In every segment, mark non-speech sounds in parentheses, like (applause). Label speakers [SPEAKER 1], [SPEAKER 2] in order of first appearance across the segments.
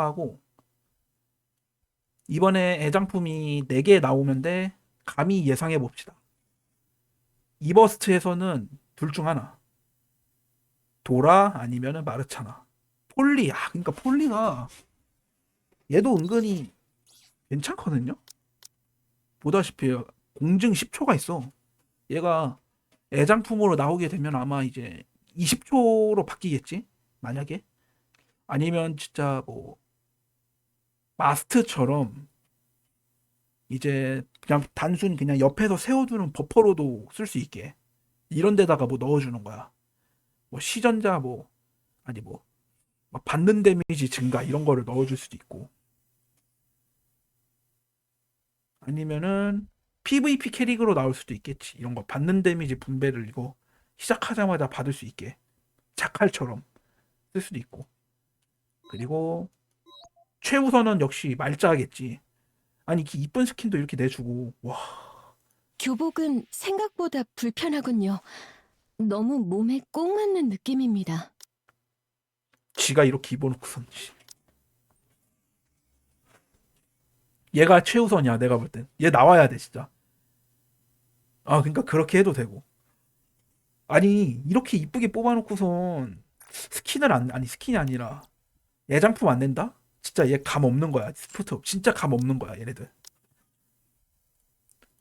[SPEAKER 1] 하고 이번에 애장품이 4개 나오는데 감히 예상해 봅시다. 이버스트에서는 둘 중 하나. 도라 아니면은 마르차나. 폴리. 아, 그러니까 폴리가 얘도 은근히 괜찮거든요. 보다시피 공증 10초가 있어. 얘가 애장품으로 나오게 되면 아마 이제 20초로 바뀌겠지? 만약에 아니면 진짜 뭐 마스트처럼 이제 그냥 단순히 그냥 옆에서 세워두는 버퍼로도 쓸 수 있게 이런 데다가 뭐 넣어주는 거야. 뭐 시전자 뭐 아니 뭐막 받는 데미지 증가 이런 거를 넣어줄 수도 있고 아니면은 PVP 캐릭으로 나올 수도 있겠지. 이런 거 받는 데미지 분배를 이거 시작하자마자 받을 수 있게 자칼처럼 쓸 수도 있고 그리고 최우선은 역시 말자겠지. 아니 이 이쁜 스킨도 이렇게 내주고 와
[SPEAKER 2] 교복은 생각보다 불편하군요. 너무 몸에 꼭 맞는 느낌입니다.
[SPEAKER 1] 지가 이렇게 입어놓고선 씨. 얘가 최우선이야 내가 볼 땐. 얘 나와야 돼 진짜. 아 그러니까 그렇게 해도 되고. 아니 이렇게 이쁘게 뽑아놓고선 스킨을 안 아니 스킨이 아니라 예장품 안 낸다? 진짜 얘 감 없는 거야 스포트업 진짜 감 없는 거야 얘네들.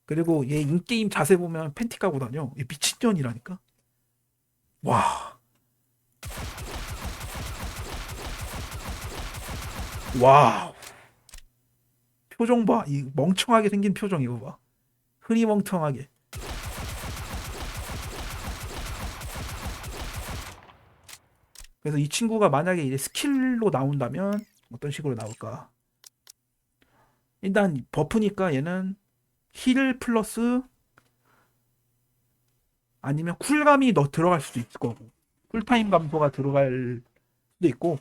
[SPEAKER 1] 그리고 얘 인게임 자세 보면 팬티 까고 다녀. 얘 미친년이라니까. 와. 와우. 표정 봐. 이 멍청하게 생긴 표정 이거 봐. 흐리멍텅하게. 그래서 이 친구가 만약에 이제 스킬로 나온다면 어떤 식으로 나올까? 일단 버프니까 얘는 힐 플러스 아니면 쿨감이 너 들어갈 수도 있을 거고 쿨타임 감소가 들어갈 수도 있고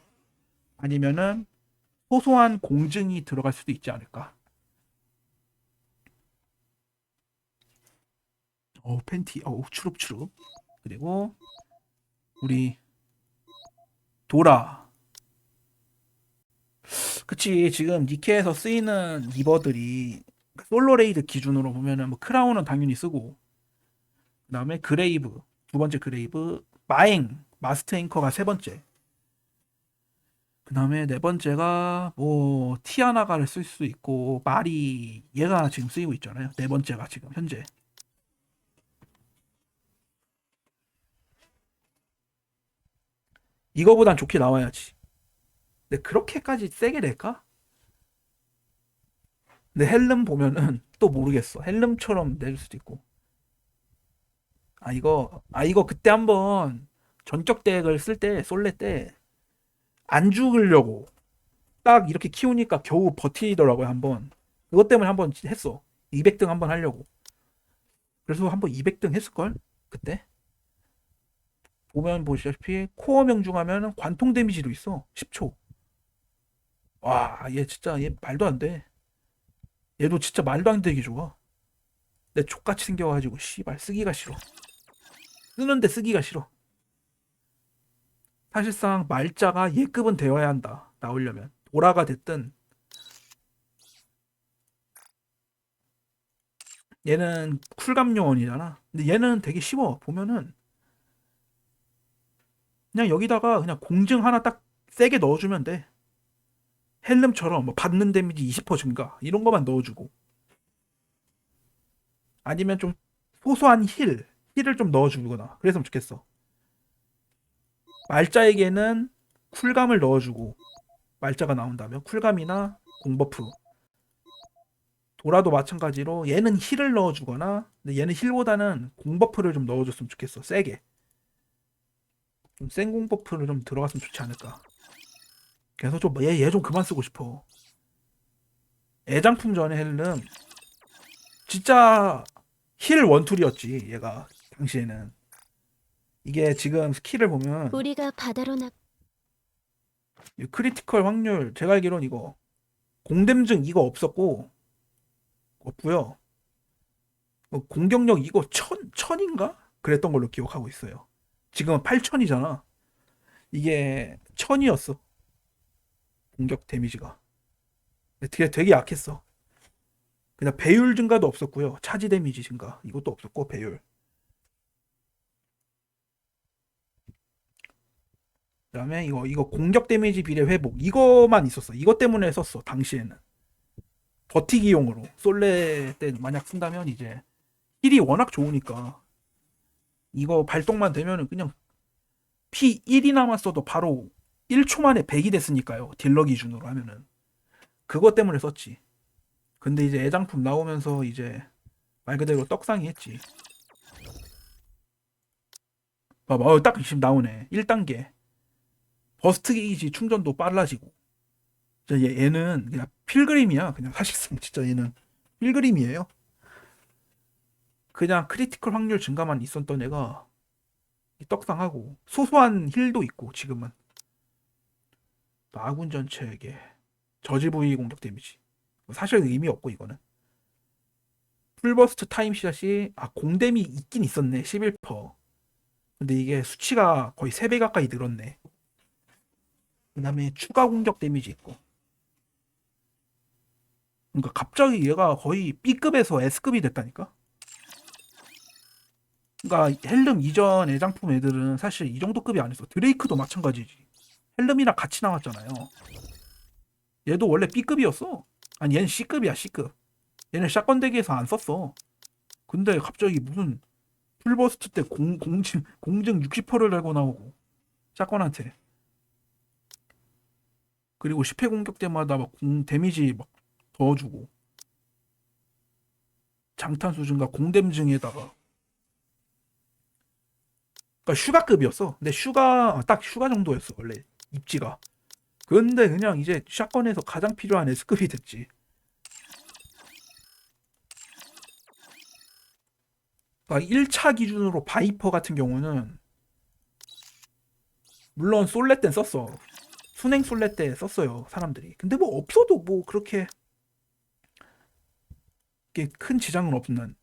[SPEAKER 1] 아니면은 소소한 공증이 들어갈 수도 있지 않을까. 어 팬티, 어 추룩추룩. 그리고 우리 도라. 그치 지금 니케에서 쓰이는 리버들이 솔로 레이드 기준으로 보면은 뭐 크라운은 당연히 쓰고 그다음에 그레이브 두 번째 그레이브 마행 마스터 앵커가 세 번째 그 다음에 네 번째가 뭐 티아나가를 쓸 수 있고 말이 얘가 지금 쓰이고 있잖아요. 네 번째가 지금 현재. 이거보단 좋게 나와야지. 근데 그렇게까지 세게 낼까? 근데 헬름 보면은 또 모르겠어. 헬름처럼 낼 수도 있고. 아 이거 아 이거 그때 한번 전격 덱을 쓸 때 솔레 때 안 죽으려고 딱 이렇게 키우니까 겨우 버티더라고요 한번. 그것 때문에 한번 했어. 200등 한번 하려고. 그래서 한번 200등 했을걸? 그때? 보면 보시다시피 코어 명중하면 관통 데미지도 있어. 10초 와 얘 진짜 얘 말도 안 돼 얘도 진짜 말도 안 되게 좋아 내 족같이 생겨가지고 씨발 쓰기가 싫어 쓰는데 쓰기가 싫어 사실상 말자가 예급은 되어야 한다. 나오려면 도라가 됐든 얘는 쿨감 요원이잖아. 근데 얘는 되게 쉬워. 보면은 그냥 여기다가 그냥 공증 하나 딱 세게 넣어주면 돼. 헬름처럼 뭐 받는 데미지 20% 증가 이런 것만 넣어주고 아니면 좀 소소한 힐 힐을 좀 넣어주거나 그랬으면 좋겠어. 말자에게는 쿨감을 넣어주고 말자가 나온다면 쿨감이나 공버프. 도라도 마찬가지로 얘는 힐을 넣어주거나 근데 얘는 힐보다는 공버프를 좀 넣어줬으면 좋겠어. 세게. 좀 센 공버프를 좀 들어갔으면 좋지 않을까 그래서 좀얘 얘 좀 그만 쓰고 싶어 애장품 전에 헬름 진짜 힐 원툴이었지 얘가 당시에는 이게 지금 스킬을 보면
[SPEAKER 2] 우리가 바다로 나
[SPEAKER 1] 이 크리티컬 확률 제가 알기로는 이거 공댐증 이거 없었고 없고요. 뭐 공격력 이거 천 천인가 그랬던 걸로 기억하고 있어요. 지금은 8천이잖아. 이게 천이었어. 공격 데미지가 되게 되게 약했어. 그냥 배율 증가도 없었고요. 차지 데미지 증가 이것도 없었고 배율. 그다음에 이거 이거 공격 데미지 비례 회복 이거만 있었어. 이것 때문에 썼어 당시에는 버티기용으로 솔레 때 만약 쓴다면 이제 힐이 워낙 좋으니까 이거 발동만 되면은 그냥 피 1이 남았어도 바로 1초 만에 100이 됐으니까요. 딜러 기준으로 하면은 그것 때문에 썼지. 근데 이제 애장품 나오면서 이제 말 그대로 떡상이 했지. 봐봐, 어, 딱 지금 나오네. 1단계. 버스트 게이지 충전도 빨라지고. 얘, 얘는 그냥 필그림이야. 그냥 사실상 진짜 얘는 필그림이에요. 그냥 크리티컬 확률 증가만 있었던 애가 떡상하고 소소한 힐도 있고 지금은 또 아군 전체에게 저지 부위 공격 데미지. 사실 의미 없고 이거는. 풀버스트 타임 시샷이 아 공뎀이 있긴 있었네 11% 근데 이게 수치가 거의 3배 가까이 늘었네. 그 다음에 추가 공격 데미지 있고. 그러니까 갑자기 얘가 거의 B급에서 S급이 됐다니까? 그러니까 헬름 이전 애장품 애들은 사실 이 정도 급이 아니었어. 드레이크도 마찬가지지 헬름이랑 같이 나왔잖아요. 얘도 원래 B급이었어. 아니 얘는 C급이야 C급. 얘는 샷건 대기에서 안 썼어. 근데 갑자기 무슨 풀버스트 때 공, 공증 공증 60%를 달고 나오고 샷건한테. 그리고 10회 공격 때마다 막 공 데미지 막 더 주고 장탄 수준과 공댐증에다가. 그러니까 슈가급이었어. 근데 슈가 딱 슈가 정도였어 원래 입지가. 근데 그냥 이제 샷건에서 가장 필요한 S급이 됐지. 그러니까 1차 기준으로 바이퍼 같은 경우는 물론 솔레 땐 썼어. 순행 솔레 때 썼어요 사람들이. 근데 뭐 없어도 뭐 그렇게 큰 지장은 없는.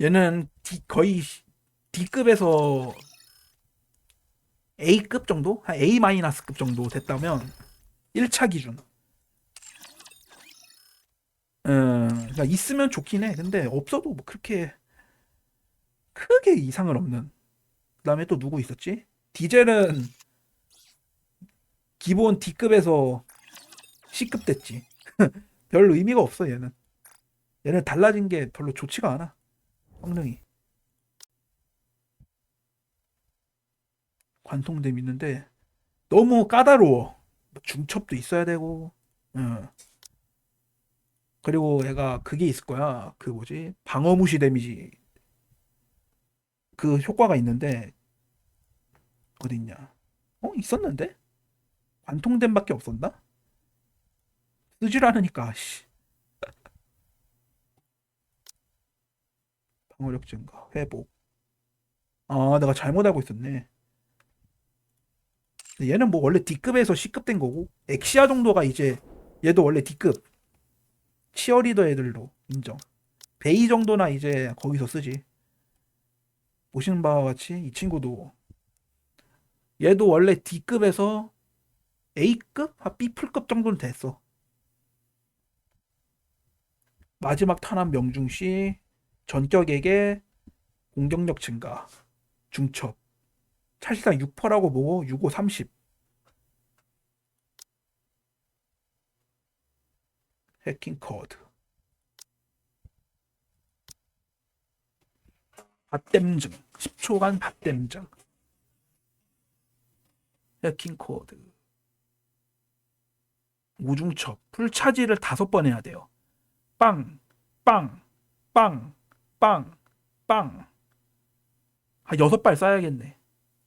[SPEAKER 1] 얘는 D- 거의 D급에서 A급 정도? 한 A-급 정도 됐다면 1차 기준. 음, 그러니까 있으면 좋긴 해. 근데 없어도 뭐 그렇게 크게 이상은 없는. 그 다음에 또 누구 있었지? 디젤은 기본 D급에서 C급 됐지. (laughs) 별 의미가 없어 얘는. 얘는 달라진 게 별로 좋지가 않아. 성능이. 관통됨 있는데 너무 까다로워. 뭐 중첩도 있어야 되고. 응. 그리고 얘가 그게 있을 거야. 그 뭐지? 방어 무시 데미지. 그 효과가 있는데 어디 있냐? 어 있었는데? 관통됨밖에 없었나? 쓰질 않으니까 씨. 방어력 증가, 회복. 아, 내가 잘못 알고 있었네. 얘는 뭐 원래 D급에서 C급 된 거고, 엑시아 정도가 이제 얘도 원래 D급. 치어리더 애들도 인정. 베이 정도나 이제 거기서 쓰지. 보시는 바와 같이 이 친구도 얘도 원래 D급에서 A급? 아, B풀급 정도는 됐어. 마지막 탄환 명중 시 전격에게 공격력 증가, 중첩. 사실상 6%라고 보고 6, 5, 30. 해킹 코드. 밭댐증. 10초간 밭댐증. 해킹 코드. 우중첩. 풀차지를 다섯 번 해야 돼요. 빵, 빵, 빵, 빵, 빵. 한 여섯 발 쏴야겠네.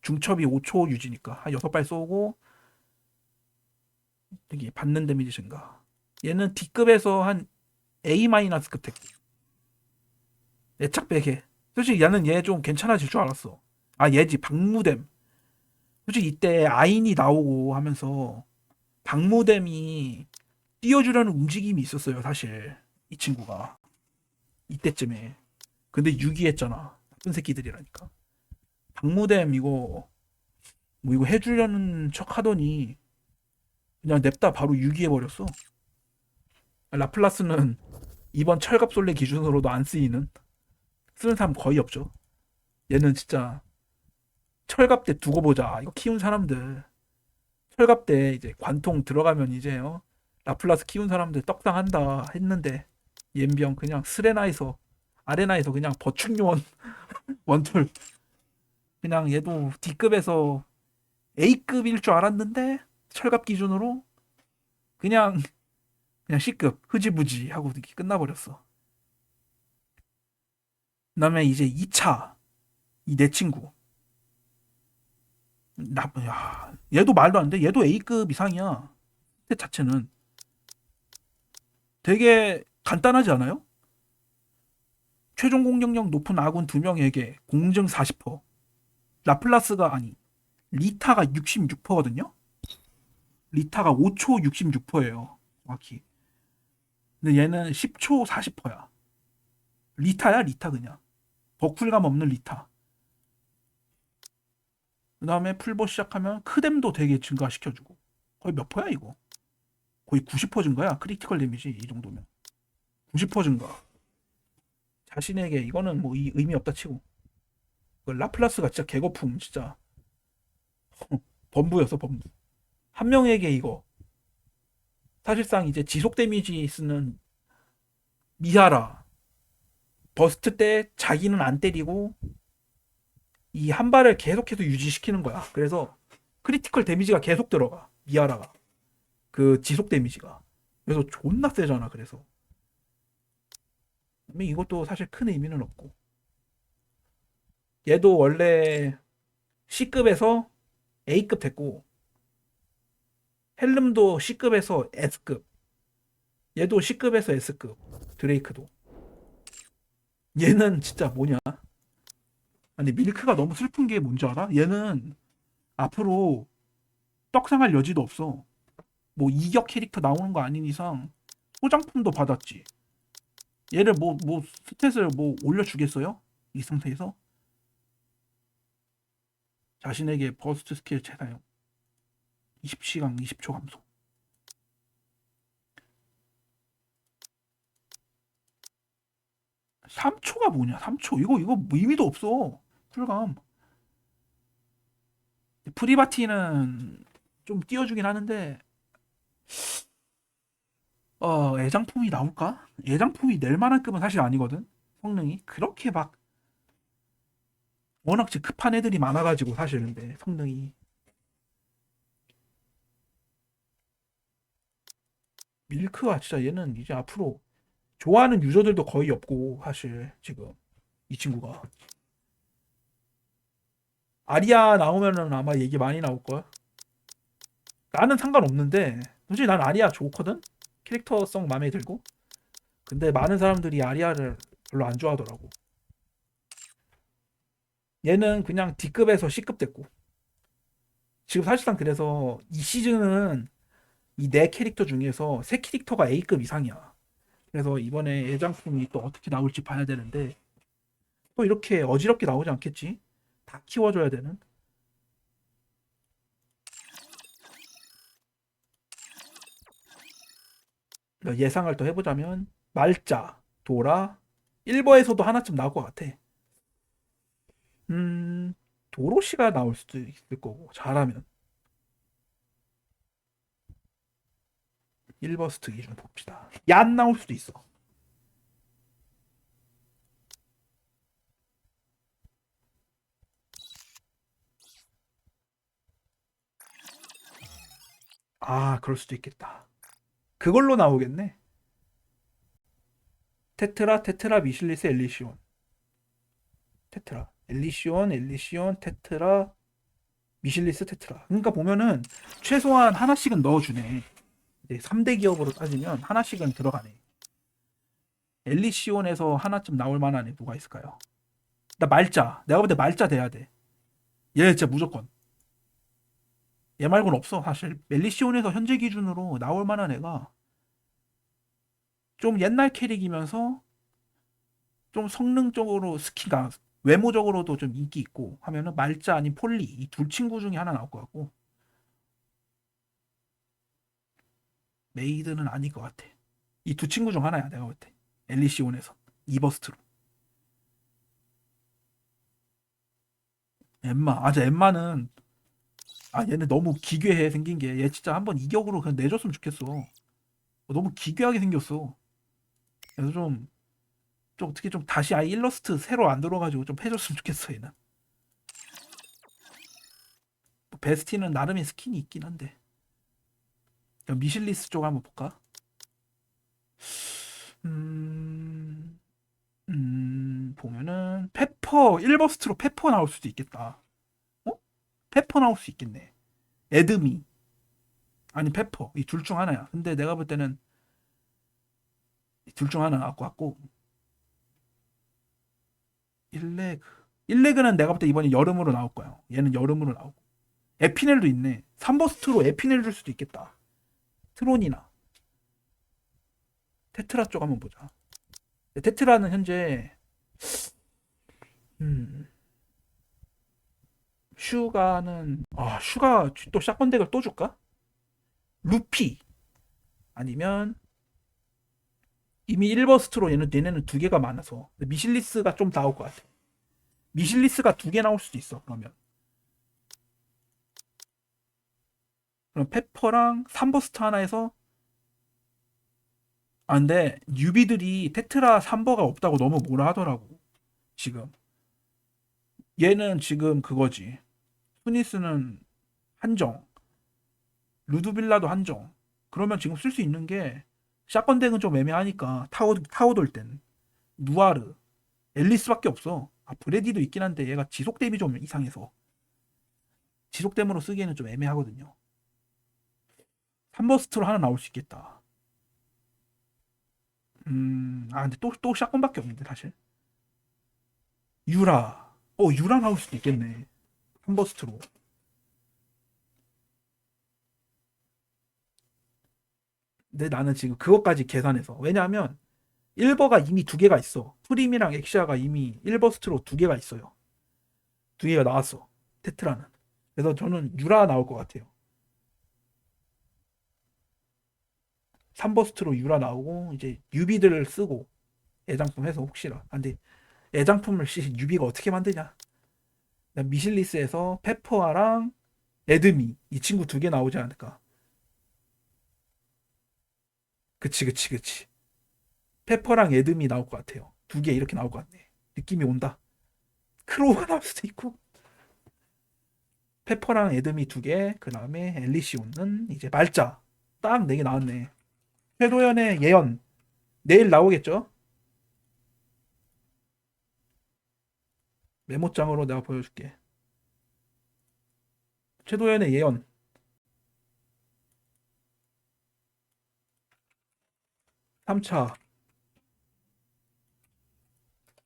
[SPEAKER 1] 중첩이 5초 유지니까 한 여섯 발 쏘고 여기 받는 데미지 증가. 얘는 D급에서 한 A-급 됐고. 애착 베개. 솔직히 얘는 얘 좀 괜찮아질 줄 알았어. 아 얘지 박무뎀. 솔직히 이때 아인이 나오고 하면서 박무뎀이 띄워주려는 움직임이 있었어요 사실 이 친구가 이때쯤에 근데 유기했잖아 나쁜 새끼들이라니까 박무뎀 이거 뭐 이거 해주려는 척 하더니 그냥 냅다 바로 유기해버렸어. 라플라스는 이번 철갑 솔레 기준으로도 안 쓰이는 쓰는 사람 거의 없죠. 얘는 진짜 철갑 때 두고 보자. 이거 키운 사람들 철갑 때 이제 관통 들어가면 이제 어, 라플라스 키운 사람들 떡상한다 했는데 옌병 그냥 스레나에서 아레나에서 그냥 버축요원 (laughs) 원툴 그냥 얘도 D급에서 A급일 줄 알았는데 철갑 기준으로 그냥 그냥 C급 흐지부지 하고 이렇게 끝나버렸어. 그다음에 이제 2차 이 내 친구 나, 야, 얘도 말도 안 돼. 얘도 A급 이상이야. 스탯 자체는 되게 간단하지 않아요? 최종 공격력 높은 아군 2명에게 공증 40%. 라플라스가 아니 리타가 66%거든요. 리타가 5초 66%예요. 정확히. 근데 얘는 10초 40%야. 리타야 리타 그냥. 버쿨감 없는 리타. 그 다음에 풀보 시작하면 크뎀도 되게 증가시켜주고 거의 몇 퍼야 이거? 거의 90% 증가야 크리티컬 데미지 이 정도면 90% 증가 자신에게 이거는 뭐 이 의미 없다 치고 그 라플라스가 진짜 개거품 진짜 (laughs) 범부였어 범부 한 명에게 이거 사실상 이제 지속 데미지 쓰는 미하라 버스트 때 자기는 안 때리고 이 한 발을 계속해서 유지시키는 거야. 그래서 크리티컬 데미지가 계속 들어가. 미아라가. 그 지속 데미지가. 그래서 존나 세잖아. 그래서. 이것도 사실 큰 의미는 없고. 얘도 원래 C급에서 A급 됐고 헬름도 C급에서 S급. 얘도 C급에서 S급. 드레이크도. 얘는 진짜 뭐냐? 아니 밀크가 너무 슬픈 게 뭔지 알아? 얘는 앞으로 떡상할 여지도 없어. 뭐 이격 캐릭터 나오는 거 아닌 이상 소장품도 받았지. 얘를 뭐 뭐 스탯을 뭐 올려주겠어요? 이 상태에서 자신에게 버스트 스킬 재사용 20시간 20초 감소. 삼초가 뭐냐? 3초. 이거 이거 의미도 없어. 쿨감. 프리바티는 좀 띄워주긴 하는데 어 애장품이 나올까? 애장품이 낼 만한 급은 사실 아니거든. 성능이 그렇게 막 워낙 급한 애들이 많아가지고 사실 근데 성능이 밀크가 진짜 얘는 이제 앞으로 좋아하는 유저들도 거의 없고 사실 지금 이 친구가 아리아 나오면은 아마 얘기 많이 나올 거야. 나는 상관없는데 솔직히 난 아리아 좋거든. 캐릭터성 마음에 들고. 근데 많은 사람들이 아리아를 별로 안 좋아하더라고. 얘는 그냥 D급에서 C급 됐고. 지금 사실상 그래서 이 시즌은 이 네 캐릭터 중에서 세 캐릭터가 A급 이상이야. 그래서 이번에 애장품이 또 어떻게 나올지 봐야 되는데 또 이렇게 어지럽게 나오지 않겠지? 다 키워줘야 되는. 그러니까 예상을 더 해보자면 말자, 도라, 1버에서도 하나쯤 나올 것 같아. 음, 도로시가 나올 수도 있을 거고 잘하면 1버스트 기준 봅시다. 얀 나올 수도 있어. 아, 그럴 수도 있겠다. 그걸로 나오겠네. 테트라, 테트라, 미실리스, 엘리시온. 테트라, 엘리시온, 엘리시온, 테트라, 미실리스, 테트라. 그러니까 보면은 최소한 하나씩은 넣어주네. 이제 3대 기업으로 따지면 하나씩은 들어가네. 엘리시온에서 하나쯤 나올 만한 애 누가 있을까요? 나 말자. 내가 볼 때 말자 돼야 돼. 얘 진짜 무조건. 얘 말고는 없어. 사실 멜리시온에서 현재 기준으로 나올 만한 애가 좀 옛날 캐릭이면서 좀 성능적으로 스키가 외모적으로도 좀 인기 있고 하면은 말자 아닌 폴리 이 둘 친구 중에 하나 나올 것 같고 메이드는 아닐 것 같아. 이 두 친구 중 하나야 내가 볼 때. 엘리시온에서 이버스트로. 엠마, 아저 엠마는 아 얘는 너무 기괴해 생긴 게 얘 진짜 한번 이격으로 그냥 내줬으면 좋겠어. 너무 기괴하게 생겼어. 그래서 좀, 좀 어떻게 좀 다시 아예 일러스트 새로 안 들어가지고 좀 해줬으면 좋겠어 얘는. 뭐 베스티는 나름의 스킨이 있긴 한데. 미실리스 쪽 한번 볼까? 음, 음, 보면은 페퍼 1버스트로 페퍼 나올 수도 있겠다. 어? 페퍼 나올 수 있겠네. 에드미 아니 페퍼 이 둘 중 하나야. 근데 내가 볼 때는 둘 중 하나 것 같고 1레그 1레그는 내가 볼 때 이번에 여름으로 나올 거야. 얘는 여름으로 나오고 에피넬도 있네. 3버스트로 에피넬 줄 수도 있겠다. 트론이나 테트라 쪽 한번 보자. 테트라는 현재 음 슈가는 아 슈가 또 샷건 덱을 또 줄까? 루피 아니면 이미 1버스트로 얘는 얘네는 두 개가 많아서 미실리스가 좀 나올 것 같아. 미실리스가 두 개 나올 수도 있어. 그러면 그럼 페퍼랑 3버스트 하나에서 아 근데 뉴비들이 테트라 3버가 없다고 너무 뭐라 하더라고 지금 얘는 지금 그거지 스니스는 한정 루드빌라도 한정 그러면 지금 쓸 수 있는 게 샷건 덱은 좀 애매하니까 타워 타워 돌땐 누아르 앨리스밖에 없어 아 브레디도 있긴 한데 얘가 지속댐이 좀 이상해서 지속 댐으로 쓰기에는 좀 애매하거든요 3버스트로 하나 나올 수 있겠다 음, 아, 근데 또, 또 샷건밖에 없는데, 사실. 유라. 어, 유라 나올 수도 있겠네. 한버스트로. 근데 나는 지금 그것까지 계산해서. 왜냐하면, 1버가 이미 두 개가 있어. 프림이랑 엑시아가 이미 1버 스트로 두 개가 있어요. 두 개가 나왔어. 테트라는. 그래서 저는 유라 나올 것 같아요. 3버 스트로 유라 나오고 이제 유비들을 쓰고 애장품 해서 혹시나 아, 근데 애장품을 씨 유비가 어떻게 만드냐 미실리스에서 페퍼아랑 에드미 이 친구 두 개 나오지 않을까 그치 그치 그치. 페퍼랑 에드미 나올 것 같아요. 두 개 이렇게 나올 것 같네. 느낌이 온다. 크로우가 나올 수도 있고. 페퍼랑 에드미 두 개 그 다음에 엘리시온은 이제 말자. 딱 네 개 나왔네. 최도연의 예언. 내일 나오겠죠? 메모장으로 내가 보여줄게. 최도연의 예언. 삼차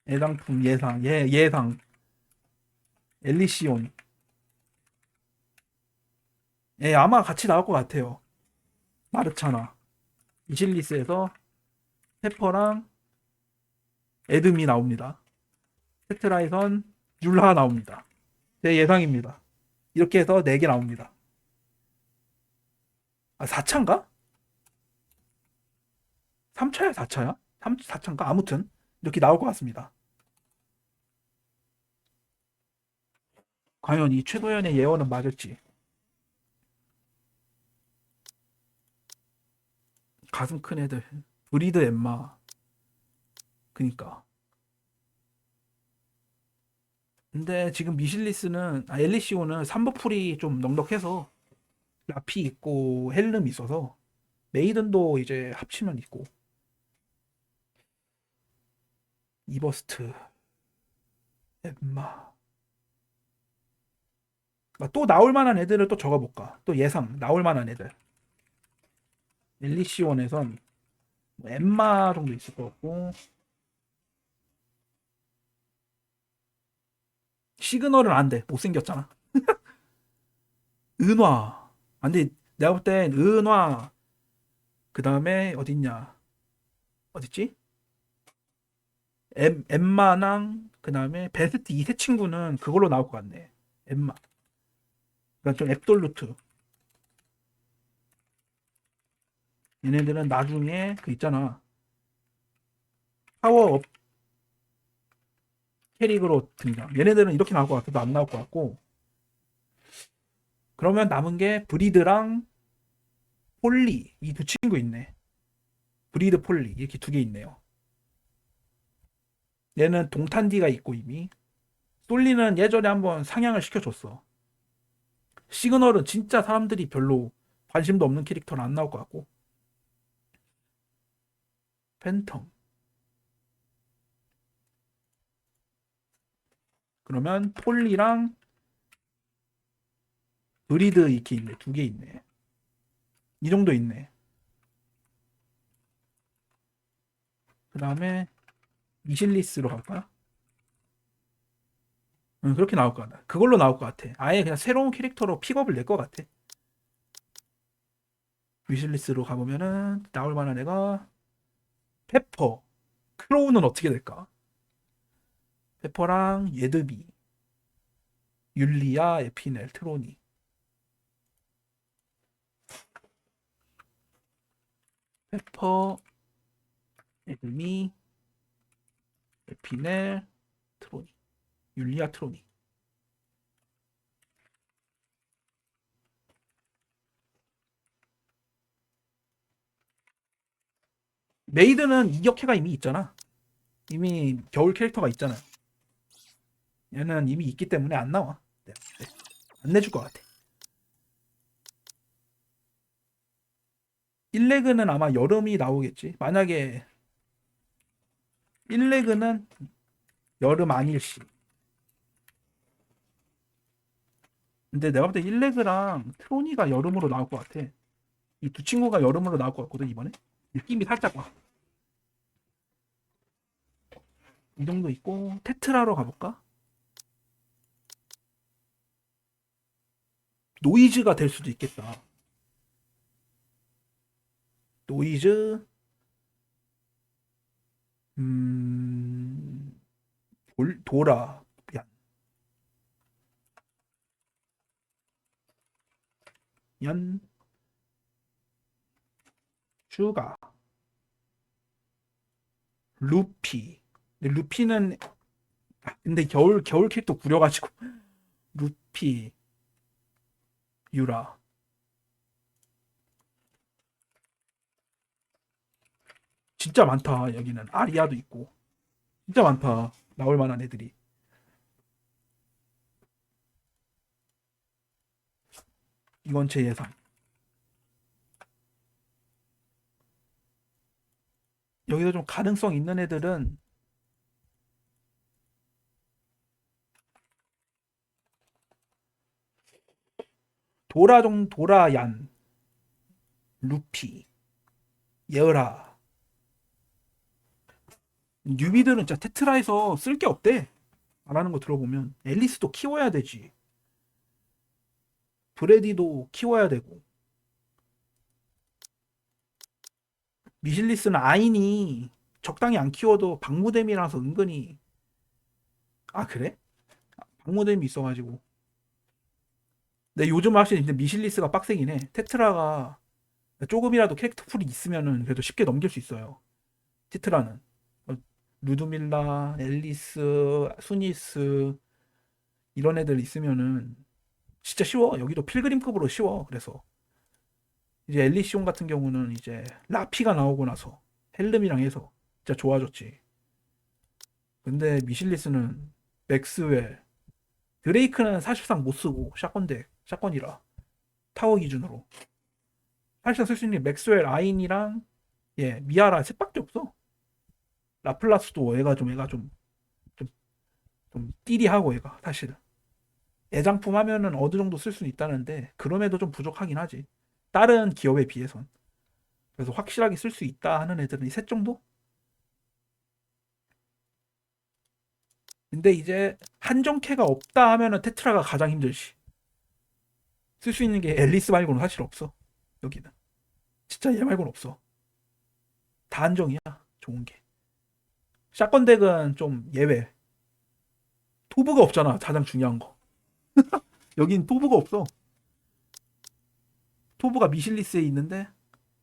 [SPEAKER 1] 애당품 예상 예 예상 엘리시온 예 아마 같이 나올 것 같아요 마르차나 이실리스에서 페퍼랑 에드미 나옵니다. 테트라에선 율라가 나옵니다. 제 예상입니다. 이렇게 해서 4개 나옵니다. 아, 4차인가? 3차야, 4차야? 3, 4차인가? 아무튼, 이렇게 나올 것 같습니다. 과연 이 최도연의 예언은 맞을지. 가슴 큰 애들 브리드 엠마 그니까 근데 지금 미실리스는 아 엘리시오는 삼버풀이 좀 넉넉해서 라피 있고 헬름 있어서 메이든도 이제 합치면 있고 이버스트 엠마 아, 또 나올 만한 애들을 또 적어볼까 또 예상 나올 만한 애들 엘리시온에선 뭐 엠마 정도 있을 것 같고 시그널은 안 돼. 못생겼잖아. (laughs) 은화. 안 돼. 내가 볼 땐 은화. 그 다음에 어딨냐. 어딨지? 엠, 엠마랑 그 다음에 베스트 이세 친구는 그걸로 나올 것 같네. 엠마. 그러니까 좀 앱솔루트. 얘네들은 나중에 그 있잖아. 파워업 캐릭으로 등장 얘네들은 이렇게 나올 것 같아도 안 나올 것 같고. 그러면 남은 게 브리드랑 폴리. 이 두 친구 있네. 브리드 폴리. 이렇게 두 개 있네요 얘는 동탄디가 있고 이미. 솔리는 예전에 한번 상향을 시켜줬어. 시그널은 진짜 사람들이 별로 관심도 없는 캐릭터는 안 나올 것 같고. 팬텀. 그러면 폴리랑 브리드 이렇게 있네. 두 개 있네. 이 정도 있네. 그 다음에 미실리스로 갈까요? 응 그렇게 나올 것 같아. 그걸로 나올 것 같아. 아예 그냥 새로운 캐릭터로 픽업을 낼 것 같아. 위실리스로 가보면은 나올 만한 애가 페퍼. 크로우는 어떻게 될까? 페퍼랑 예드비. 율리아 에피넬 트로니. 페퍼 예드미 에피넬 트로니 율리아 트로니 메이드는 이격해가 이미 있잖아. 이미 겨울 캐릭터가 있잖아. 얘는 이미 있기 때문에 안 나와. 네, 네. 안 내줄 것 같아. 1레그는 아마 여름이 나오겠지. 만약에 1레그는 여름 아닐시. 근데 내가 볼 때 1레그랑 트로니가 여름으로 나올 것 같아. 이 두 친구가 여름으로 나올 것 같거든, 이번에. 느낌이 살짝 와. 이 정도 있고 테트라로 가볼까? 노이즈가 될 수도 있겠다. 노이즈 음 돌, 도라 얀 연. 슈가. 루피. 근데 루피는 아, 근데 겨울 겨울 캐릭터 구려가지고. 루피. 유라. 진짜 많다 여기는. 아리아도 있고. 진짜 많다 나올 만한 애들이. 이건 제 예상. 여기서 좀 가능성 있는 애들은 도라종 도라얀 루피 예어라 뉴비들은 진짜 테트라에서 쓸 게 없대. 말하는 거 들어보면 앨리스도 키워야 되지. 브레디도 키워야 되고. 미실리스는 아인이 적당히 안 키워도 박무뎀이라서 은근히. 아 그래? 박무뎀이 있어가지고. 근데 요즘 확실히 근데 미실리스가 빡세긴 해. 테트라가 조금이라도 캐릭터 풀이 있으면은 그래도 쉽게 넘길 수 있어요. 테트라는. 어, 루드밀라, 앨리스, 수니스 이런 애들 있으면은 진짜 쉬워 여기도 필그림급으로 쉬워 그래서 이제 엘리시온 같은 경우는 이제 라피가 나오고 나서 헬름이랑 해서 진짜 좋아졌지. 근데 미실리스는 맥스웰, 드레이크는 사실상 못 쓰고 샷건덱, 샷건이라 타워 기준으로 사실상 쓸 수 있는 게 맥스웰, 아인이랑 예 미아라 셋밖에 없어. 라플라스도 얘가 좀 얘가 좀 좀 좀 띠리하고 얘가 사실은 애장품 하면은 어느 정도 쓸 수는 있다는데 그럼에도 좀 부족하긴 하지. 다른 기업에 비해선. 그래서 확실하게 쓸 수 있다 하는 애들은 이 셋 정도? 근데 이제 한정캐가 없다 하면은 테트라가 가장 힘들지. 쓸 수 있는 게 앨리스 말고는 사실 없어. 여기는. 진짜 얘 말고는 없어. 다 한정이야. 좋은 게. 샷건 덱은 좀 예외. 토브가 없잖아. 가장 중요한 거. (laughs) 여긴 토브가 없어. 토브가 미실리스에 있는데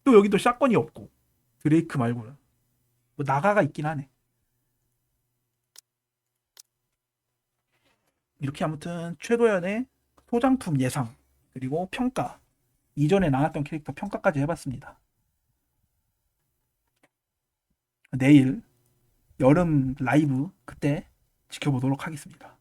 [SPEAKER 1] 또 여기도 샷건이 없고 드레이크 말고는 뭐 나가가 있긴 하네. 이렇게 아무튼 최도연의 소장품 예상 그리고 평가 이전에 나왔던 캐릭터 평가까지 해봤습니다. 내일 여름 라이브 그때 지켜보도록 하겠습니다.